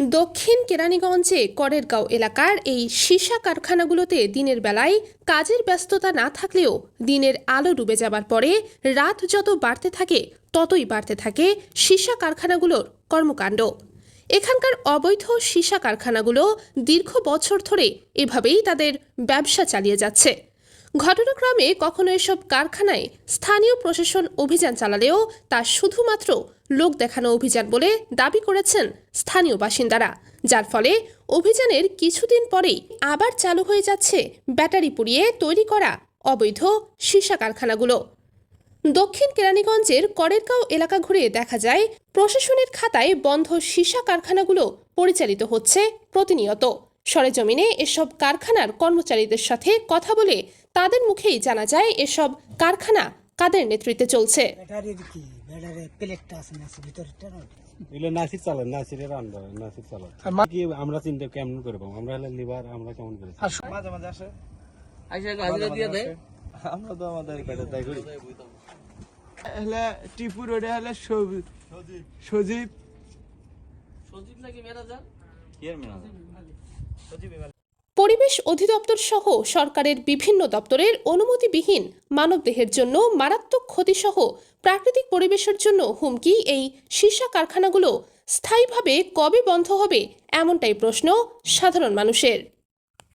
দক্ষিণ কেরানীগঞ্জে করেরগাঁও এলাকার এই সীসা কারখানাগুলোতে দিনের বেলায় কাজের ব্যস্ততা না থাকলেও দিনের আলো ডুবে যাবার পরে রাত যত বাড়তে থাকে, ততই বাড়তে থাকে সীসা কারখানাগুলোর কর্মকাণ্ড। এখানকার অবৈধ সীসা কারখানাগুলো দীর্ঘ বছর ধরে এভাবেই তাদের ব্যবসা চালিয়ে যাচ্ছে। ঘটনাক্রমে কখনো এসব কারখানায় স্থানীয় প্রশাসন অভিযান চালালেও তা শুধুমাত্র লোক দেখানো অভিযান বলে দাবি করেছেন স্থানীয় বাসিন্দারা, যার ফলে অভিযানের কিছুদিন পরেই আবার চালু হয়ে যাচ্ছে ব্যাটারি পুড়িয়ে তৈরি করা অবৈধ সীসা কারখানাগুলো। দক্ষিণ কেরানীগঞ্জের করেরগাঁও এলাকা ঘুরে দেখা যায়, প্রশাসনের খাতায় বন্ধ সীসা কারখানাগুলো পরিচালিত হচ্ছে প্রতিনিয়ত। সরেজমিনে এসব কারখানার কর্মচারীদের সাথে কথা বলে তাদের মুখেই জানা যায়, এসব কারখানা কাদের নেতৃত্বে চলছে? ব্যাটারির কি? ব্যাটারি প্লেটটা আছে না আছে ভিতরটা না? এগুলো নাসির চালান নাসিরের আন্ডার নাসির চালান। কি আমরা চিন্তা কেমন করে আমরা হলে লিভার আমরা কেমন করে মাঝে মাঝে আসে। আইসা হাজিরা দিয়ে দেয়। আমরা তো আমাদের তাই করি? হলে টিপু রোডে হলে সবুজ সজীব। সজীব নাকি পরিবেশ অধিদপ্তর সহ সরকারের বিভিন্ন দপ্তরের অনুমতিবিহীন মানবদেহের জন্য মারাত্মক ক্ষতিসহ প্রাকৃতিক পরিবেশের জন্য হুমকি, এই সীসা কারখানাগুলো স্থায়ীভাবে কবে বন্ধ হবে এমনটাই প্রশ্ন সাধারণ মানুষের।